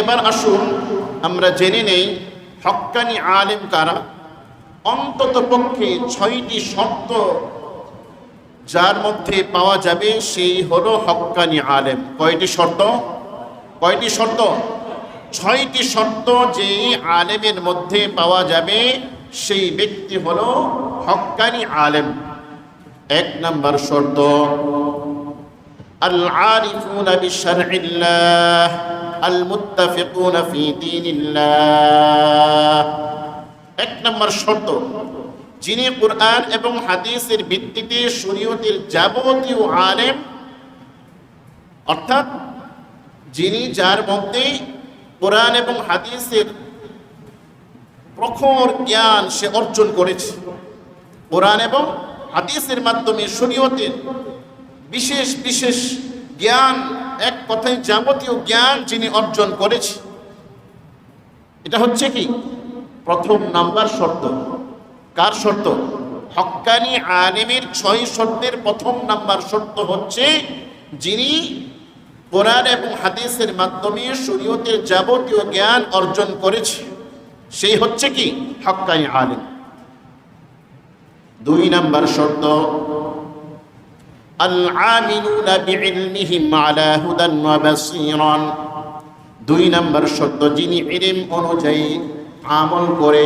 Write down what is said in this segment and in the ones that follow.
এবার আসুন, আমরা জেনে নেই হক্কানি আলেম কারা। অন্তত পক্ষে ছয়টি শর্ত যার মধ্যে পাওয়া যাবে, সেই হলো হক্কানি আলেম। কয়টি শর্ত? কয়টি শর্ত? ছয়টি শর্ত যে আলেমের মধ্যে পাওয়া যাবে, সেই ব্যক্তি হল হকানি আলেম। এক নম্বর শর্ত আল্লাহ المتفقون في دين الله এক নম্বর শর্ত যিনি কোরআন এবং হাদিসের ভিত্তিতে শরীয়তের যাবতীয় আলেম অর্থাৎ যিনি যার মধ্যে কোরআন এবং হাদিসের প্রখর জ্ঞান সে অর্জন করেছে কোরআন এবং হাদিসের মাধ্যমে শরীয়তের বিশেষ বিশেষ জ্ঞান এক কথায় যাবতীয় জ্ঞান যিনি অর্জন করেছে। এটা হচ্ছে কি? প্রথম নাম্বার শর্ত। কার শর্ত? হক্কানি আলেমের ছয় শর্তের প্রথম নাম্বার শর্ত হচ্ছে যিনি কোরআন এবং হাদিসের মাধ্যমে শরীয়তের যাবতীয় জ্ঞান অর্জন করেছে। সেই হচ্ছে কি? হক্কানি আলেম। দুই নাম্বার শর্ত العاملون بعلمهم على هدى وبصيرا দুই নম্বর শর্ত যিনি ইলম অনুযায়ী আমল করে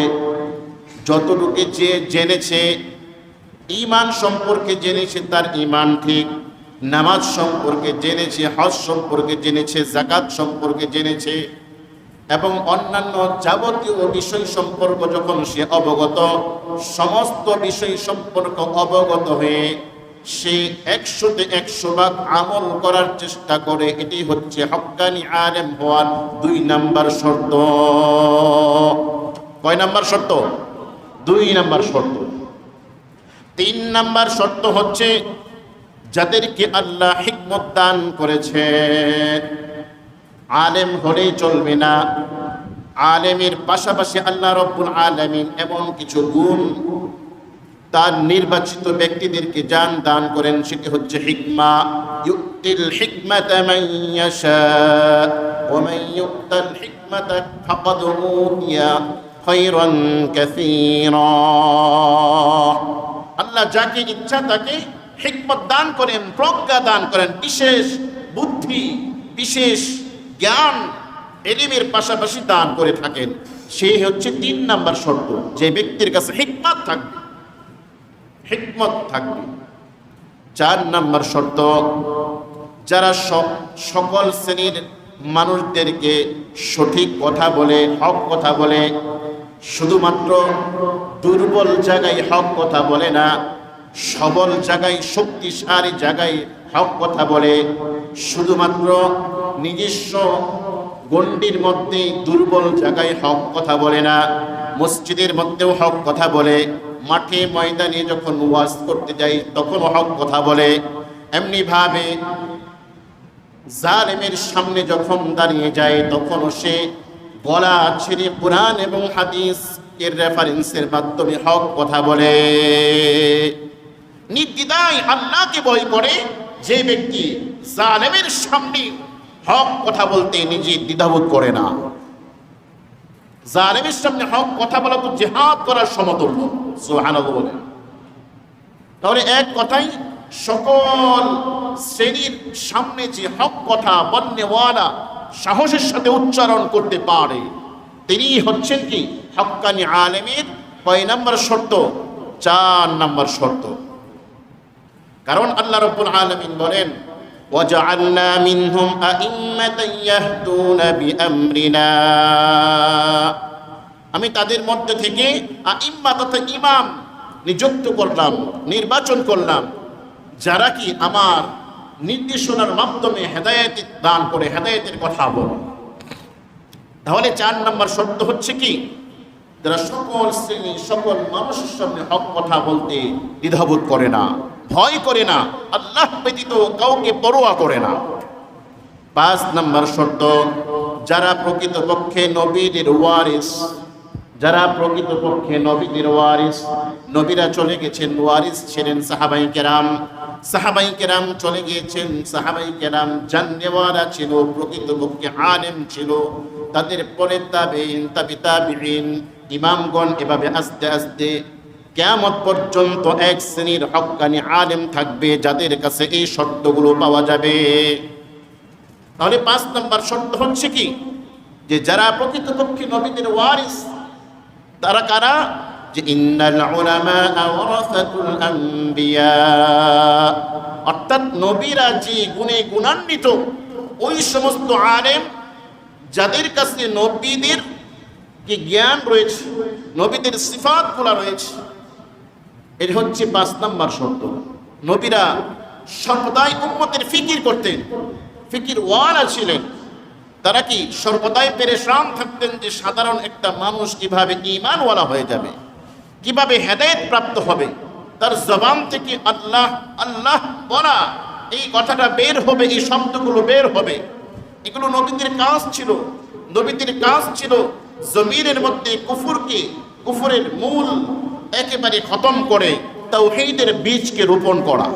যতটুকু যে জেনেছে ঈমান সম্পর্কে জেনেছে তার ঈমান ঠিক নামাজ সম্পর্কে জেনেছে হজ সম্পর্কে জেনেছে জাকাত সম্পর্কে জেনেছে এবং অন্যান্য যাবতীয় বিষয় সম্পর্ক যখন সে অবগত সমস্ত বিষয় সম্পর্ক অবগত হয়ে সে একশোতে একশো ভাগ আমল করার চেষ্টা করে এটি হচ্ছে হক্কানি আলেম হওয়ার দুই নাম্বার শর্ত। কয় নাম্বার শর্ত? দুই নাম্বার শর্ত। তিন নাম্বার শর্ত হচ্ছে যাদেরকে আল্লাহ হিকমত দান করেছে। আলেম হলেই চলবে না। আলেমের পাশাপাশি আল্লাহ রব্বুল আলমিন এমন কিছু গুণ তার নির্বাচিত ব্যক্তিদেরকে যান দান করেন, সেটি হচ্ছে হিকমা। ইউক্তিল হিকমাতা মান ইয়াশা, ওয়া মান ইউক্তাল হিকমাতা ফাকাদ উতিয়া খায়রান কাসীরা। আল্লাহ যাকে ইচ্ছা তাকে হিকমত দান করেন, প্রজ্ঞা দান করেন। বিশেষ বুদ্ধি, বিশেষ জ্ঞান এলিমের পাশাপাশি দান করে থাকেন। সেই হচ্ছে তিন নাম্বার শর্ত, যে ব্যক্তির কাছে হিকমত থাকবে হিকমত থাকবে। চার নাম্বার শর্ত, যারা সব সকল শ্রেণির মানুষদেরকে সঠিক কথা বলে, হক কথা বলে, শুধুমাত্র দুর্বল জায়গায় হক কথা বলে না, সবল জায়গায় শক্তিশালী জায়গায় হক কথা বলে, শুধুমাত্র নিজস্ব গণ্ডির মধ্যে দুর্বল জায়গায় হক কথা বলে না, মসজিদের মধ্যেও হক কথা বলে মাঠে ময়দানে যখন ওয়াজ করতে যাই, তখন হক কথা বলে। এমনি ভাবে জালেমের সামনে যখন দাঁড়িয়ে যায় তখন সে গলা ছেড়ে কোরআন এবং হাদিস এর রেফারেন্সের মাধ্যমে হক কথা বলে। নির্দিদায় আল্লাহকে বই পড়ে যে ব্যক্তি জালেমের সামনে হক কথা বলতে নিজে দ্বিধাবোধ করে না। জালেমের সামনে হক, কথা বলা তো জেহাদ করার সমতুল্য, সুবহানাল্লাহ বলেন তাহলে এক কথাই সকল শ্রেণির সামনে যে হক, কথা বন্যওয়ালা সাহসের সাথে উচ্চারণ করতে পারে, তিনি হচ্ছেন কি? হক্কানি আলেমের কয় নম্বর শর্ত, চার নম্বর শর্ত। কারণ আল্লাহ রব্বুল আলমিন বলেন وجعلنا منهم أئمة يهدون بأمرنا আমি তাদের মধ্যে থেকে আইম্মা তথা ইমাম নিযুক্ত করলাম নির্বাচন করলাম যারা কি আমার নির্দেশনার মাধ্যমে হেদায়েত দান করে হেদায়েতের কথা বলে তাহলে চার নম্বর শর্ত হচ্ছে কি যারা সকল শ্রেণী সকল মানুষের সামনে হক কথা বলতে দ্বিধাবোধ করে না ভয় করে না, আল্লাহ ব্যতীত কাউকে পরোয়া করে না। পাঁচ নম্বর শর্ত, যারা প্রকৃতপক্ষে নবীদের ওয়ারিস, যারা প্রকৃতপক্ষে নবীদের ওয়ারিস, নবীরা চলে গেছেন ওয়ারিস ছিলেন সাহাবাই কেরাম। সাহাবাই কেরাম চলে গিয়েছেন, সাহাবাই কেরাম জাননেওয়ারা ছিল, প্রকৃতপক্ষে আলেম ছিল। তাদের পরে তাবিন তাবি তাবিন ইমামগণ এভাবে আস্তে আস্তে কেয়ামত পর্যন্ত এক শ্রেণির হক্কানি আলেম থাকবে যাদের কাছে এই শর্তগুলো পাওয়া যাবে। তাহলে পাঁচ নম্বর শর্ত হচ্ছে কি? যে যারা প্রকৃতপক্ষে নবীদের ওয়ারিস, তারা কারা? যে অর্থাৎ নবীরা যে গুণে গুণান্বিত, ওই সমস্ত আলেম যাদের কাছে নবীদের কি জ্ঞান রয়েছে, নবীদের সিফাতগুলা রয়েছে এটা হচ্ছে পাঁচ নাম্বার শর্ত। নবীরা সর্বদাই উম্মতের ফিকির করতেন। ফিকির ওয়ালা ছিলেন। তারা কি সর্বদাই পেরেশান থাকতেন যে সাধারণ একটা মানুষ কীভাবে ইমানওয়ালা হয়ে যাবে? কীভাবে হেদায়েত প্রাপ্ত হবে? তার জবান থেকে আল্লাহ আল্লাহ বলা, এই কথাটা বের হবে, এই শব্দগুলো বের হবে। এগুলো নবীদের কাজ ছিল। নবীদের কাজ ছিল জমিনের মধ্যে কুফুরকে, কুফুরের মূল একেবারে খতম করে তাওহীদের বীজকে রোপণ করা।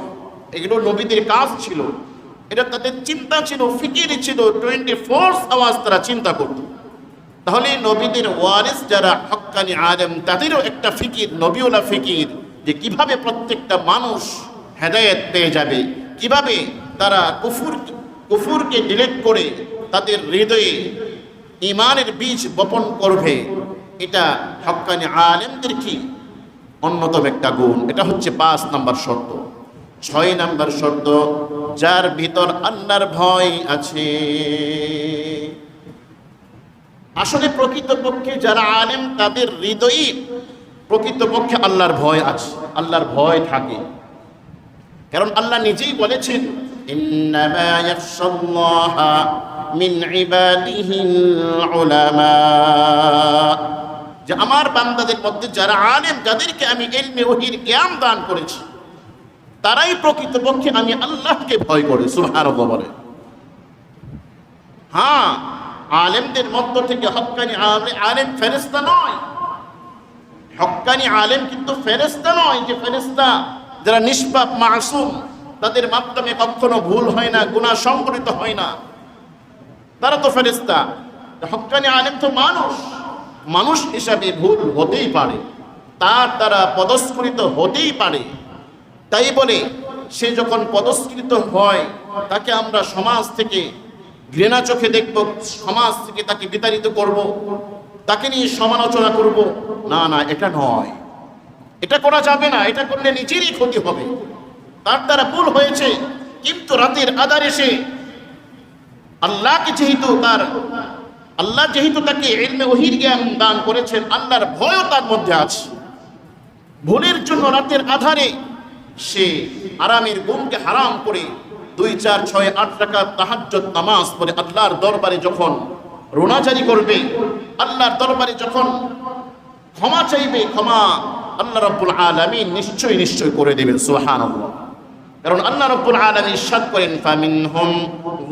এগুলো নবীদের কাজ ছিল। এটা তাদের চিন্তা ছিল, ফিকির ছিল টোয়েন্টি ফোর্স আওয়াজ তারা চিন্তা করত। তাহলে নবীদের ওয়ারিস যারা, হক্কানি আলেম তাদেরও একটা ফিকির নবীওলা ফিকির, যে কীভাবে প্রত্যেকটা মানুষ হেদায়েত পেয়ে যাবে, কীভাবে তারা কুফুর, কুফুরকে ডিলেট করে তাদের হৃদয়ে ইমানের বীজ বপন করবে, এটা হক্কানি আলেমদের কি অন্যতম একটা গুণ, এটা হচ্ছে পাঁচ নাম্বার শর্ত। ছয় নাম্বার শর্ত, যার ভিতর আল্লাহর ভয় আছে। আসলে প্রকৃতপক্ষে যারা আলেম, তাদের হৃদয়ে প্রকৃতপক্ষে আল্লাহর ভয় আছে, আল্লাহর ভয় থাকে। কারণ আল্লাহ নিজেই বলেছেন মিন ইবাদিহিল উলামা। যে আমার বান্দাদের মধ্যে যারা আলেম, যাদেরকে আমি এলমে ওহির জ্ঞান দান করেছি, তারাই প্রকৃতপক্ষে আমি আল্লাহকে ভয় করে সুহার বলে। হ্যাঁ আলেমদের মধ্য থেকে হকানি আলেম ফেরেস্তা নয়। হক্কানি আলেম কিন্তু ফেরেস্তা নয় যে ফেরেস্তা যারা নিষ্পাপ, মাসুম, তাদের মাধ্যমে কখনো ভুল হয় না গুণা সংগঠিত হয় না। তারা তো ফেরেস্তা হক্কানি আলেম তো মানুষ। মানুষ হিসাবে ভুল হতেই পারে, তার দ্বারা পদস্খলিত হতেই পারে। তাই বলে, সে যখন পদস্কৃত হয়, তাকে আমরা সমাজ থেকে ঘৃণা চোখে দেখব, সমাজ থেকে তাকে বিতাড়িত করব, তাকে নিয়ে সমালোচনা করব। না না, এটা নয়। এটা করা যাবে না, এটা করলে নিজেরই ক্ষতি হবে। তার দ্বারা ভুল হয়েছে, কিন্তু রাতের আধার এসে আল্লাহকে যেহেতু তার আল্লাহ যেহেতু তাকে এলমে ওহির জ্ঞান দান করেছেন, আল্লাহর ভয়ও তার মধ্যে আছে। ভুলের জন্য রাতের আধারে সে আরামের গুমকে হারাম করে দুই, চার, ছয়, আট টাকা তাহাজ্জত নামাজ পড়ে আল্লাহর দরবারে যখন রোনাজারি করবে, আল্লাহর দরবারে যখন ক্ষমা চাইবে, ক্ষমা আল্লাহ রব্বুল আলামিন নিশ্চয়ই নিশ্চয় করে দেবেন, সুবহানাল্লাহ। কারণ আল্লাহ রব্বুল আলামিন ইরশাদ করেন, ফামিনহুম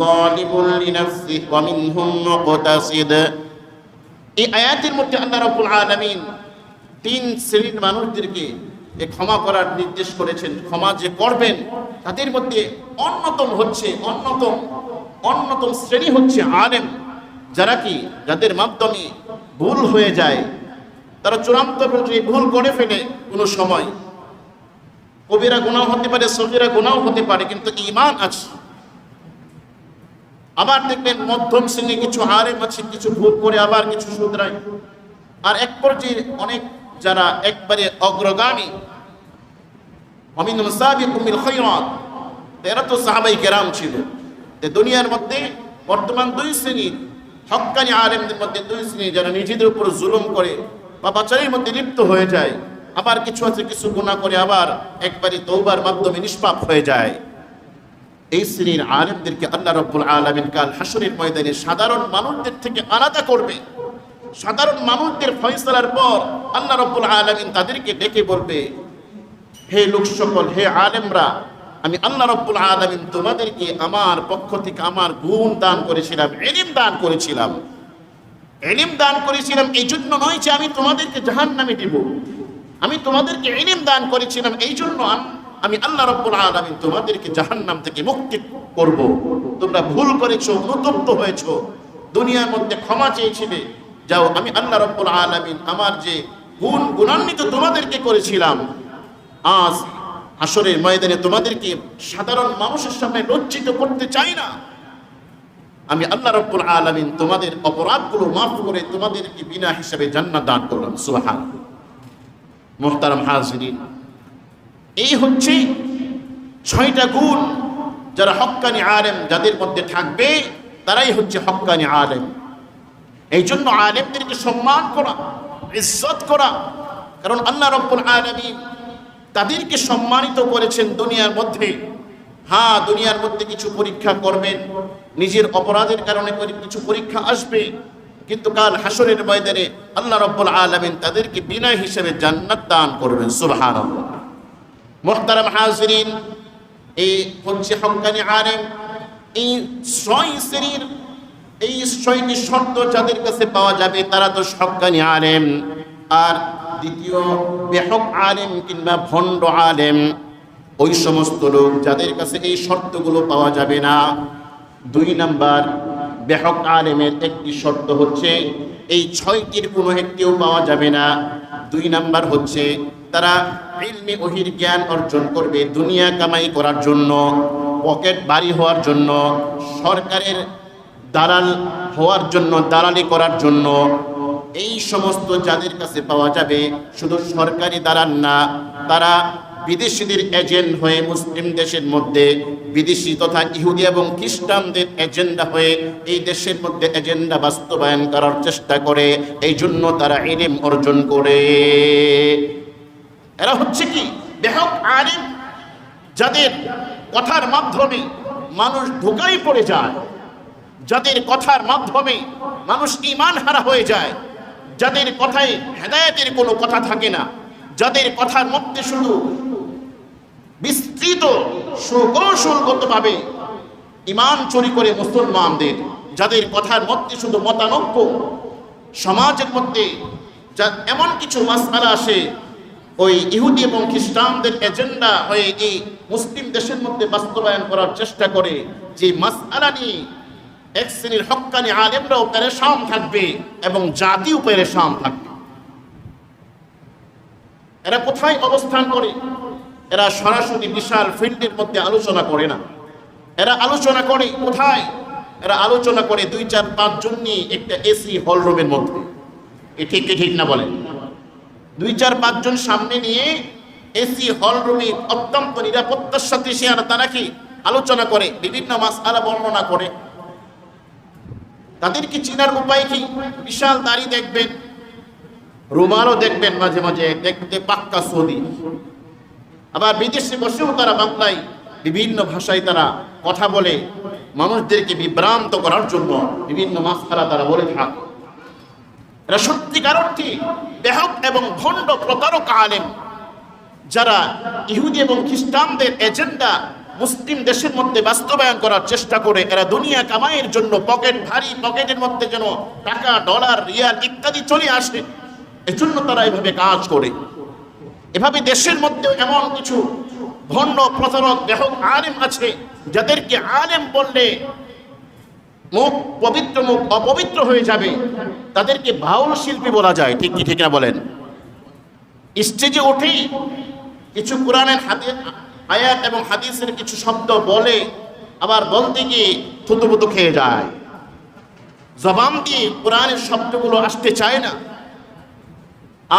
যালিমুন লিনাফসিহি ওয়া মিনহুম মুকতাসিদ। এই আয়াতের মধ্যে আল্লাহ রব্বুল আলামিন তিন শ্রেণির মানুষদেরকে এ ক্ষমা করার নির্দেশ করেছেন। ক্ষমা যে করবেন, তাদের মধ্যে অন্যতম হচ্ছে, অন্যতম অন্যতম শ্রেণি হচ্ছে আলেম। যারা কি? যাদের মাধ্যমে ভুল হয়ে যায়। তারা চূড়ান্ত ভুল করে ফেলে কোনো সময়। কবিরা গুণাও হতে পারে, সগিরা গুণাও হতে পারে, কিন্তু ইমান আছে। আবার দেখবেন মধ্যম শ্রেণি কিছু আলেম আছে, কিছু ভুল করে আবার কিছু শুধরায়। আর এক পর্যায়ে অনেক যারা একবারে অগ্রগামী এরা তো সাহাবাই কেরাম ছিল। দুনিয়ার মধ্যে বর্তমান দুই শ্রেণির মধ্যে দুই শ্রেণি যারা নিজেদের উপর জুলুম করে বা বাচ্চারির মধ্যে লিপ্ত হয়ে যায় আবার কিছু আছে, কিছু গুণা করে আবার একবারই তৌবার মাধ্যমে নিষ্পাপ হয়ে যায়। এই শ্রেণির আলেমদেরকে আল্লাহ রব্বুল আলমিন কাল হাসরের ময়দানে সাধারণ মানুষদের থেকে আলাদা করবে। সাধারণ মানুষদের ফয়সলার পর আল্লাহ রব্বুল আলমিন তাদেরকে ডেকে বলবে, হে লোক সকল, হে আলেমরা, আমি আল্লাহ রব্বুল আলমিন তোমাদেরকে আমার পক্ষ থেকে আমার গুণ দান করেছিলাম এলিম দান করেছিলাম। এলিম দান করেছিলাম এই জন্য নয় যে আমি তোমাদেরকে জাহান নামে দিব। আমি তোমাদেরকে এলিম দান করেছিলাম এই জন্য আমি আল্লাহ রব্বুল আলামিন তোমাদেরকে জাহান্নাম থেকে মুক্তি করব। তোমরা ভুল করেছ, অনুতপ্ত হয়েছো, দুনিয়ার মধ্যে ক্ষমা চেয়েছিলে। যাও, আমি আল্লাহ রব্বুল আলামিন আমার যে গুণ, গুণান্বিত তোমাদেরকে করেছিলাম, আজ আসরের ময়দানে তোমাদেরকে সাধারণ মানুষের সামনে লজ্জিত করতে চাই না। আমি আল্লাহ রব্বুল আলামিন তোমাদের অপরাধগুলো মাফ করে তোমাদেরকে বিনা হিসাবে জান্নাত দান করলাম সুবহান মোহতারাম হাজরিন। এই হচ্ছে ছয়টা গুণ যারা হক্কানি আলেম যাদের মধ্যে থাকবে, তারাই হচ্ছে হক্কানি আলেম। এই জন্য আলেমদেরকে সম্মান করা, ইজ্জত করা, কারণ আল্লাহ রব্বুল আলমী তাদেরকে সম্মানিত করেছেন দুনিয়ার মধ্যে। হ্যাঁ দুনিয়ার মধ্যে কিছু পরীক্ষা করবেন, নিজের অপরাধের কারণে করে কিছু পরীক্ষা আসবে কিন্তু কাল হাসরের ময়দানে আল্লাহ রব্বুল আলমিন তাদেরকে বিনা হিসেবে জান্নাত দান করবেন সুবহান মোহতারাম হাজরিন, এই হচ্ছে হকানি আলেম, এই ছয় শ্রেণির, এই ছয়টি শর্ত যাদের কাছে পাওয়া যাবে তারা তো হকানি আলেম। আর দ্বিতীয়, বেহক আলেম কিংবা ভণ্ড আলেম, ওই সমস্ত লোক যাদের কাছে এই শর্তগুলো পাওয়া যাবে না। দুই নাম্বার বেহক আলেমের একটি শর্ত হচ্ছে, এই ছয়টির কোনো একটিও পাওয়া যাবে না। দুই নাম্বার হচ্ছে, তারা ইলমি ওহির জ্ঞান অর্জন করবে দুনিয়া কামাই করার জন্য, পকেট বাড়ি হওয়ার জন্য, সরকারের দালাল হওয়ার জন্য, দালালি করার জন্য। এই সমস্ত যাদের কাছে পাওয়া যাবে, শুধু সরকারি দালাল না, তারা বিদেশিদের এজেন্ট হয়ে মুসলিম দেশের মধ্যে বিদেশি তথা ইহুদি এবং খ্রিস্টানদের এজেন্ডা হয়ে এই দেশের মধ্যে এজেন্ডা বাস্তবায়ন করার চেষ্টা করে, এই জন্য তারা ইলিম অর্জন করে। এরা হচ্ছে কি? বেহক আলিম, যাদের কথার মাধ্যমে মানুষ ধোকাই পড়ে যায়, যাদের কথার মাধ্যমে মানুষ ইমান হারা হয়ে যায়, যাদের কথায় হেদায়েতের কোনো কথা থাকে না, যাদের কথার মধ্যে শুধু বিস্তৃত সুকৌশলগতভাবে ইমান চুরি করে মুসলমানদের, যাদের কথার মধ্যে শুধু মতানক্য, সমাজের মধ্যে যা এমন কিছু মাসালা আসে, ওই ইহুদি এবং খ্রিস্টানদের এজেন্ডা হয়ে এই মুসলিম দেশের মধ্যে বাস্তবায়ন করার চেষ্টা করে, যে মাসালা নিয়ে এক শ্রেণির হক্কানি আলেমরাও পেরেশান থাকবে এবং জাতিও পেরেশান থাকবে। এরা কোথায় অবস্থান করে? এরা সরাসরি বিশাল ফিল্ডের মধ্যে আলোচনা করে না। এরা আলোচনা করে কোথায়? এরা আলোচনা করে দুই চার পাঁচজন নিয়ে একটা এসি হল রুমের মধ্যে। এ ঠিক কি ঠিক না বলেন? দুই চার পাঁচজন সামনে নিয়ে এসি হল রুমে অত্যন্ত নিরাপত্তার সাথে সে আর তারা কি আলোচনা করে, বিভিন্ন মাস আলা বর্ণনা করে। তাদেরকে চিনার উপায় কি? বিশাল দাড়ি দেখবেন, রুমালও দেখবেন মাঝে মাঝে, দেখতে পাক্কা সৌদি। আবার বিদেশে বসেও তারা বাংলায় বিভিন্ন ভাষায় তারা কথা বলে, মানুষদেরকে বিভ্রান্ত করার জন্য বিভিন্ন মাসখালা তারা বলে থাকে। এরা সত্যিকার অর্থে বেহক এবং ভণ্ড প্রতারক আলেম, যারা ইহুদি এবং খ্রিস্টানদের এজেন্ডা মুসলিম দেশের মধ্যে বাস্তবায়ন করার চেষ্টা করে, এরা দুনিয়া কামাইয়ের জন্য পকেট ভারী, পকেটের মধ্যে যেন টাকা, ডলার, রিয়াল ইত্যাদি চলে আসে, এজন্য তারা এভাবে কাজ করে। এভাবে দেশের মধ্যে এমন কিছু ভণ্ড প্রতারক দেহক আলেম আছে, যাদেরকে আলেম বললে মুখ পবিত্র মুখ অপবিত্র হয়ে যাবে। তাদেরকে বাউল শিল্পী বলা যায়, ঠিক কি, ঠিক না বলেন? স্টেজে উঠেই কিছু কোরআনের হাতে, আয়াত এবং হাদিসের কিছু শব্দ বলে আবার বলতে গিয়ে থুতুপুতু খেয়ে যায়। জবান দিয়ে কোরআনের শব্দগুলো আসতে চায় না।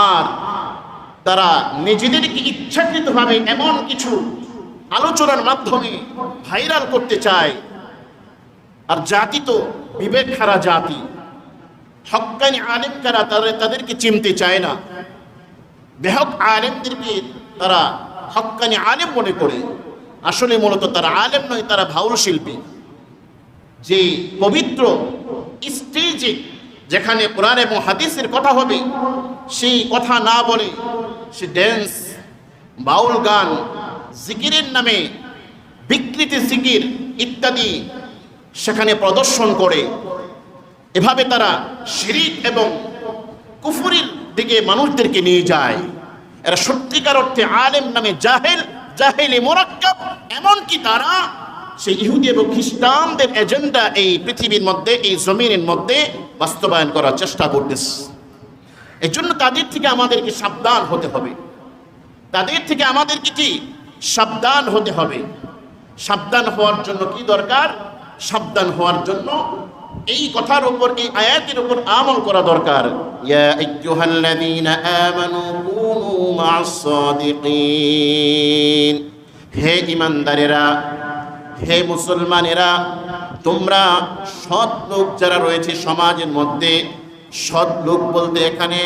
আর তারা নিজেদেরকে ইচ্ছাকৃতভাবে এমন কিছু আলোচনার মাধ্যমে ভাইরাল করতে চায়। আর জাতি তো বিবেক হারা জাতি। হকানি আলেম কারা তারা তাদেরকে চিনতে চায় না। বেহক আলেমদেরকে তারা হকানি আলেম মনে করে। আসলে মূলত তারা আলেম নয়, তারা ভাউল শিল্পী। যে পবিত্র স্টেজে যেখানে কোরআন এবং হাদিসের কথা হবে, সেই কথা না বলে সে ড্যান্স বাউল গান, জিকিরের নামে বিকৃতি জিকির ইত্যাদি সেখানে প্রদর্শন করে। এভাবে তারা শিরিক এবং কুফুরির দিকে মানুষদেরকে নিয়ে যায়। এরা সত্যিকার অর্থে আলেম নামে জাহেল, জাহেলি মোরাক্কাব, এমনকি তারা সেই ইহুদি এবং খ্রিস্টানদের এজেন্ডা এই পৃথিবীর মধ্যে, এই জমিনের মধ্যে বাস্তবায়ন করার চেষ্টা করতেছে। এই জন্য তাদের থেকে আমাদেরকে সাবধান হতে হবে। তাদের থেকে আমাদেরকে কি? সাবধান হতে হবে। সাবধান হওয়ার জন্য কি দরকার? সাবধান হওয়ার জন্য এই কথার উপর, এই আয়াতের উপর আমল করা দরকার। ইয়া হে ইমানদারেরা হে মুসলমানেরা তোমরা সৎ লোক যারা রয়েছে সমাজের মধ্যে, সৎ লোক বলতে এখানে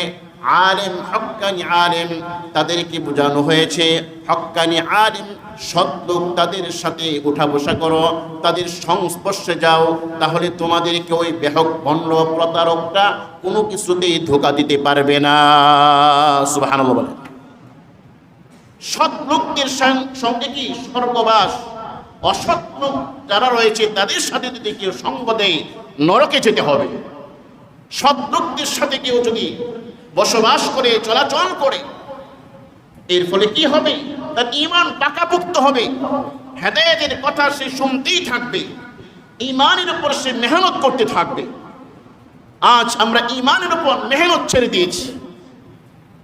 আলেম হক্কানি আলেম তাদেরকে বোঝানো হয়েছে। হক্কানি আলেম, সৎ লোক তাদের সাথে উঠা বসা করো, তাদের সংস্পর্শে যাও, তাহলে তোমাদেরকে ওই বেহক বন্ড প্রতারকটা কোনো কিছুতেই ধোকা দিতে পারবে না। সুবাহ বলে। সৎ লোকদের সঙ্গে কি? স্বর্গবাস। অসৎ যারা রয়েছে, তাদের সাথে যদি কেউ সঙ্গ দেয় নরকে যেতে হবে, সৎ লোকদের সাথে কেউ যদি বসবাস করে, চলাচল করে, এর ফলে কি হবে? তার ইমান পাকাপুক্ত হবে। হেদায়তের কথা সে শুনতেই থাকবে। ইমানের উপর সে মেহনত করতে থাকবে। আজ আমরা ইমানের উপর মেহনত ছেড়ে দিয়েছি।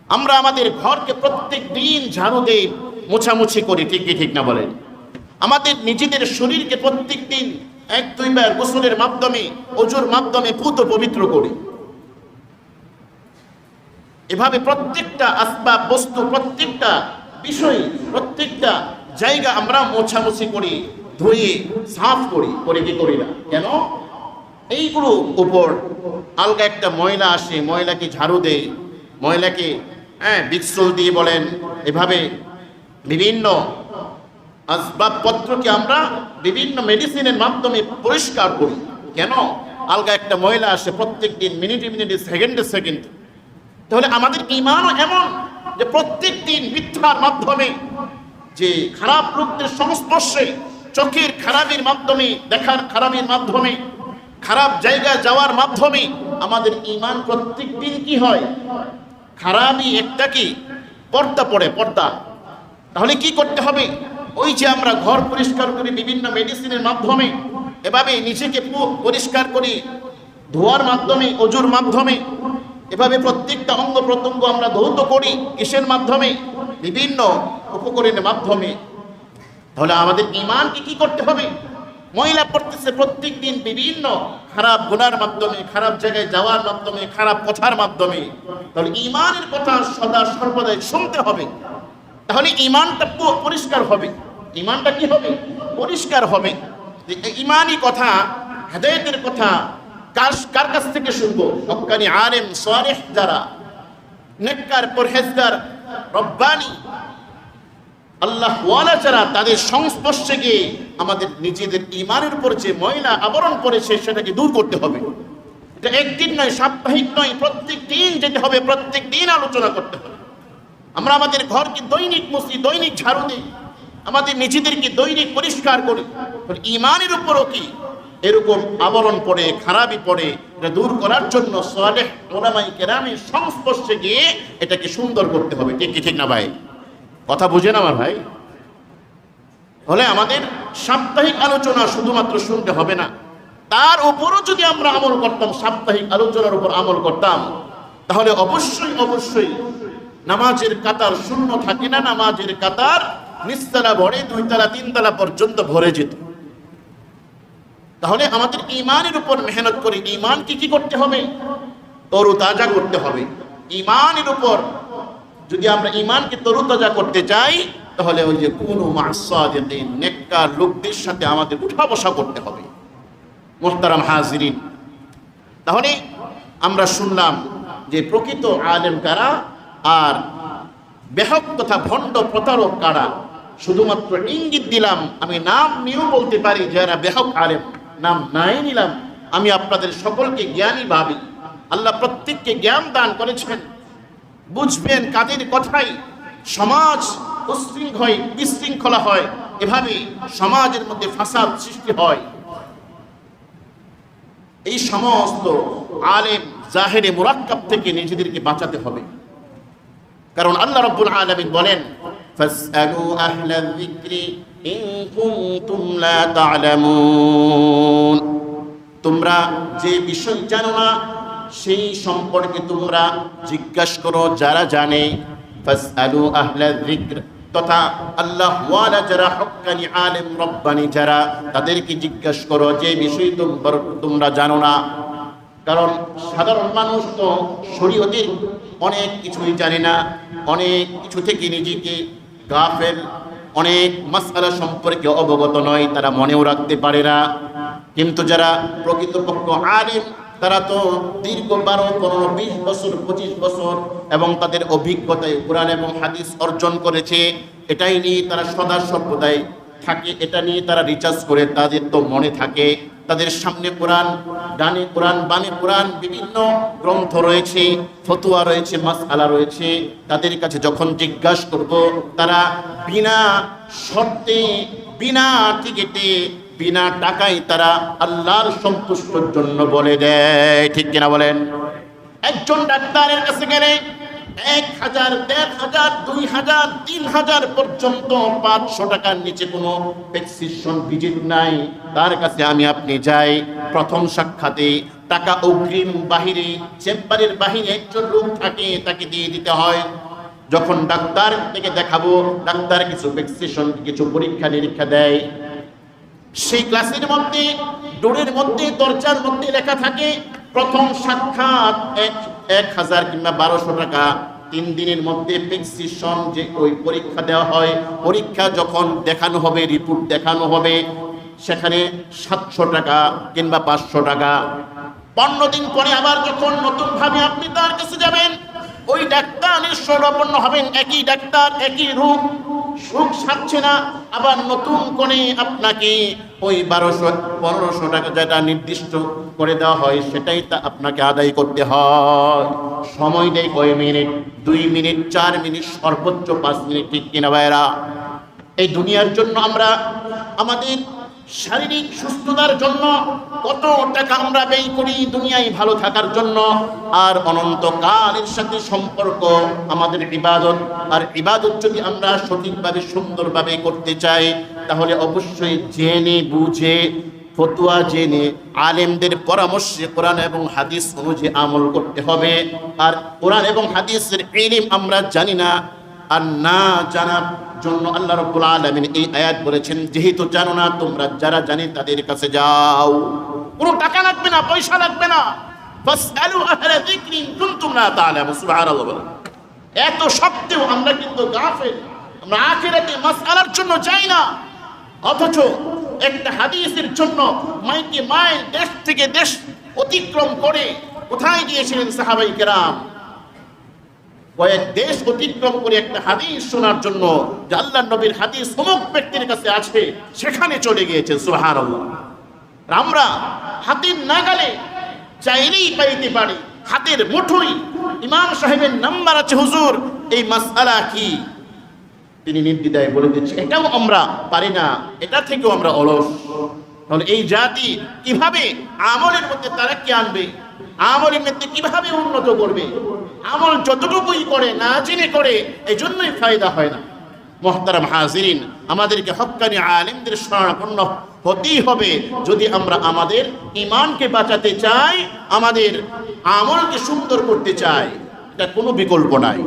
আমরা আমাদের ঘরকে প্রত্যেক দিন ঝাড়ু দিয়ে মোছামুছি করি, ঠিক কি, ঠিক না বলেন? আমাদের নিজেদের শরীরকে প্রত্যেক দিন এক দুইবার গোসলের মাধ্যমে অজুর মাধ্যমে পুত পবিত্র করি। এভাবে প্রত্যেকটা আসবাব, বস্তু, প্রত্যেকটা বিষয়, প্রত্যেকটা জায়গা আমরা মোছামুছি করি, ধুয়ে, সাফ করি, করে কি করি না? কেন? এইগুলো উপর আলগা একটা ময়লা আসে, ময়লাকে ঝাড়ু দেয়, ময়লাকে হ্যাঁ বিক্সল দিয়ে বলেন। এভাবে বিভিন্ন আসবাবপত্রকে আমরা বিভিন্ন মেডিসিনের মাধ্যমে পরিষ্কার করি। কেন? আলগা একটা ময়লা আসে প্রত্যেক দিন মিনিটে মিনিটে সেকেন্ডে সেকেন্ড তাহলে আমাদের ইমানও এমন যে প্রত্যেক দিন মিথ্যার মাধ্যমে, যে খারাপ লোকদের সংস্পর্শে, চোখের খারাপের মাধ্যমে, দেখার খারাপের মাধ্যমে, খারাপ জায়গায় যাওয়ার মাধ্যমে আমাদের ইমান প্রত্যেক দিন কি হয়? খারাপই একটা কি? পর্দা পড়ে, পর্দা। তাহলে কি করতে হবে? ওই যে আমরা ঘর পরিষ্কার করি বিভিন্ন মেডিসিনের মাধ্যমে, এভাবে নিজেকে পরিষ্কার করি, ধোয়ার মাধ্যমে, অজুর মাধ্যমে, এভাবে প্রত্যেকটা অঙ্গ প্রত্যঙ্গ আমরা ধৌত করি কিসের মাধ্যমে? বিভিন্ন উপকরণের মাধ্যমে। তাহলে আমাদের ইমানকে কি করতে হবে? মহিলা পড়তেছে প্রত্যেক দিন বিভিন্ন খারাপ গুণার মাধ্যমে, খারাপ জায়গায় যাওয়ার মাধ্যমে, খারাপ কথার মাধ্যমে। তাহলে ইমানের কথা সদা সর্বদাই শুনতে হবে। তাহলে ইমানটা পরিষ্কার হবে। ইমানটা কি হবে? পরিষ্কার হবে। ইমানই কথা, হেদায়তের কথা কার কার কাছ থেকে শুনব? হক্কানি আলেম সোয়ারেহ যারা, নেককার, পরহেজগার, রব্বানি। আল্লাহ ওয়ালা যারা, তাদের সংস্পর্শে গিয়ে আমাদের নিজেদের ইমানের উপর যে ময়লা আবরণ করেছে সেটাকে দূর করতে হবে। এটা একদিন নয়, সাপ্তাহিক নয়, প্রত্যেক দিন যেতে হবে, প্রত্যেক দিন আলোচনা করতে হবে। আমরা আমাদের ঘরকে দৈনিক মুসি দৈনিক ঝাড়ু দিই। আমাদের নিজেদেরকে দৈনিক পরিষ্কার করি। ইমানের উপরও কি? এরকম আবরণ পড়ে, খারাপই পড়ে, এটা দূর করার জন্য সংস্পর্শে গিয়ে এটাকে সুন্দর করতে হবে। ঠিক ঠিক না ভাই? কথা বুঝেন আমার ভাই? হলে আমাদের সাপ্তাহিক আলোচনা শুধুমাত্র শুনতে হবে না। তার উপরও যদি আমরা আমল করতাম, সাপ্তাহিক আলোচনার উপর আমল করতাম, তাহলে অবশ্যই অবশ্যই নামাজের কাতার শূন্য থাকে না, নামাজের কাতার নিচতলা ভরে, দুইতলা, তিনতলা পর্যন্ত ভরে যেত। তাহলে আমাদের ইমানের উপর মেহনত করে ইমানকে কি করতে হবে? তরু তাজা করতে হবে। ইমানের উপর যদি আমরা ইমানকে তরুতাজা করতে চাই, তাহলে ওই যে কোনো নেককার লোকদের সাথে আমাদের উঠা বসা করতে হবে। মোহতারাম হাজিরিন। তাহলে আমরা শুনলাম যে প্রকৃত আলেম কারা? আর বেহক তথা ভণ্ড প্রতারক কারা? শুধুমাত্র ইঙ্গিত দিলাম, আমি নাম নিয়েও বলতে পারি যারা বেহক আলেম। নাম নাই নিলাম, আমি আপনাদের সকলকে জ্ঞানী ভাবি। আল্লাহ প্রত্যেককে জ্ঞান দান করেছেন। বুঝবেন কাদের কথাই সমাজ উশৃঙ্খ হয় বিশৃঙ্খলা হয় এভাবে সমাজের মধ্যে ফাসাদ সৃষ্টি হয়। এই সমস্ত আলেম জাহেরে মুরাক্কাব থেকে নিজেদেরকে বাঁচাতে হবে। কারণ আল্লাহ রব্বুল আলমিন বলেন فاسألوا أهل الذكر إن كنتم لا تعلمون তোমরা যে বিষয় জানো না সেই সম্পর্কে তোমরা জিজ্ঞাসা করো যারা জানে ফাসআলু আহলা যিকর তথা আল্লাহ ওয়ালা যারা হক্কানি আলেম রব্বানি যারা তাদেরকে জিজ্ঞাসা করো যে বিষয় তোমরা তোমরা জানো না কারণ সাধারণ মানুষ তো শরীয়তের অনেক কিছুই জানে না, অনেক কিছু থেকে নিজেকে গাফেল, অনেক মাসালা সম্পর্কে অবগত নয়, তারা মনেও রাখতে পারে না। কিন্তু যারা প্রকৃতপক্ষ আলিম, তারা তো দীর্ঘ বারো, পনেরো, বিশ বছর, পঁচিশ বছর এবং তাদের অভিজ্ঞতায় কোরআন এবং হাদিস অর্জন করেছে, এটাই নিয়ে তারা সদা সর্বদাই থাকে, এটা নিয়ে তারা রিচার্জ করে, তাদের তো মনে থাকে। তাদের সামনে কোরআন, ডানে কোরআন, বামে কোরআন বিভিন্ন গ্রন্থ রয়েছে, ফতুয়া রয়েছে, মাসআলা রয়েছে। তাদের কাছে যখন জিজ্ঞাসা করব, তারা বিনা শর্তে, বিনা টিকিটে, বিনা টাকায় তারা আল্লাহর সন্তুষ্টর জন্য বলে দেয়। ঠিক কিনা বলেন? একজন ডাক্তারের কাছে গেলে এক হাজার, দেড় হাজার, দুই হাজার, তিন হাজার পর্যন্ত পাঁচশো টাকার নিচে কোনো প্রেসক্রিপশন ভিজিট নাই। তার কাছে আমি আপনি যাই, প্রথম সাক্ষাতে টাকা অগ্রিম বাহিরে, চেম্বারের বাহিরে একজন লোক থাকে, তাকে দিয়ে দিতে হয়। যখন ডাক্তার থেকে দেখাবো, ডাক্তার কিছু প্রেসক্রিপশন কিছু পরীক্ষা নিরীক্ষা দেয়। সেই ক্লাসের মধ্যে ডোরের মধ্যে, দরজার মধ্যে লেখা থাকে, প্রথম সাক্ষাৎ এক এক হাজার কিংবা বারোশো টাকা তিন দিনের মধ্যে প্রেসক্রিপশন যে ওই পরীক্ষা দেওয়া হয়, পরীক্ষা যখন দেখানো হবে রিপোর্ট দেখানো হবে, সেখানে সাতশো টাকা কিংবা পাঁচশো টাকা। পনেরো দিন পরে আবার যখন নতুনভাবে আপনি তার কাছে যাবেন, ওই ডাক্তারের স্বরপন্ন হবেন, একই ডাক্তার, একই রূপ সুখ সাচ্ছে না, আবার নতুন করে আপনাকে ওই বারোশো, পনেরোশো টাকা যেটা নির্দিষ্ট করে দেওয়া হয়, সেটাই তা আপনাকে আদায় করতে হয়। সময় নেই কয় মিনিট, দুই মিনিট, চার মিনিট, সর্বোচ্চ পাঁচ মিনিট, ঠিক কিনা ভাইরা এই দুনিয়ার জন্য আমরা আমাদের শারীরিক সুস্থতার জন্য কত টাকা আমরা ব্যয় করি দুনিয়ায় ভালো থাকার জন্য, আর অনন্তকালের সাথে সম্পর্ক, আমাদের ইবাদত। আর ইবাদত যদি আমরা সঠিকভাবে, সুন্দরভাবে করতে চাই, তাহলে অবশ্যই জেনে বুঝে, ফতুয়া জেনে, আলেমদের পরামর্শে কোরআন এবং হাদিস অনুযায়ী আমল করতে হবে। আর কোরআন এবং হাদিসের ইলিম আমরা জানি না, আর না জানার জন্য আল্লাহ রব্বুল আলমিন এই আয়াত বলেছেন, যেহেতু জানো না, তোমরা যারা জানি তাদের কাছে যাও। কোনো টাকা লাগবে না, পয়সা লাগবে না। এত সত্ত্বেও আমরা কিন্তু গাফেল। আমরা আখিরাতে মাসআলার জন্য যাই না। অথচ একটা হাদিসের জন্য মাইকে মাইল দেশ থেকে দেশ অতিক্রম করে কোথায় গিয়েছিলেন সাহাবাই কেরাম? কয়েক দেশ অতিক্রম করে একটা হাদিস শোনার জন্য যে নবীর হাদিস অমুক ব্যক্তির কাছে আছে, সেখানে চলে গিয়েছেন সুহার আমরা হাতের নাগালে চাইলেই পাইতে পারি, হাতের মুঠোই। ইমাম সাহেবের নাম্বার আছে, হুজুর, এই মাসআলা কি? তিনি নির্দ্বিধায় বলে দিচ্ছে এটাও আমরা পারি না, এটা থেকেও আমরা অলস। তাহলে এই জাতি কীভাবে আমলের মধ্যে তারা কি আনবে? আমলের মধ্যে কীভাবে উন্নত করবে? আমল যতটুকুই করে, না জেনে করে এই জন্যই ফায়দা হয় না। মোহতারাম হাজিরিন, আমাদেরকে হক্কানি আলিমদের শরণাপন্ন হতেই হবে। যদি আমরা আমাদের ইমানকে বাঁচাতে চাই, আমাদের আমলকে সুন্দর করতে চাই, এটা কোনো বিকল্প নাই।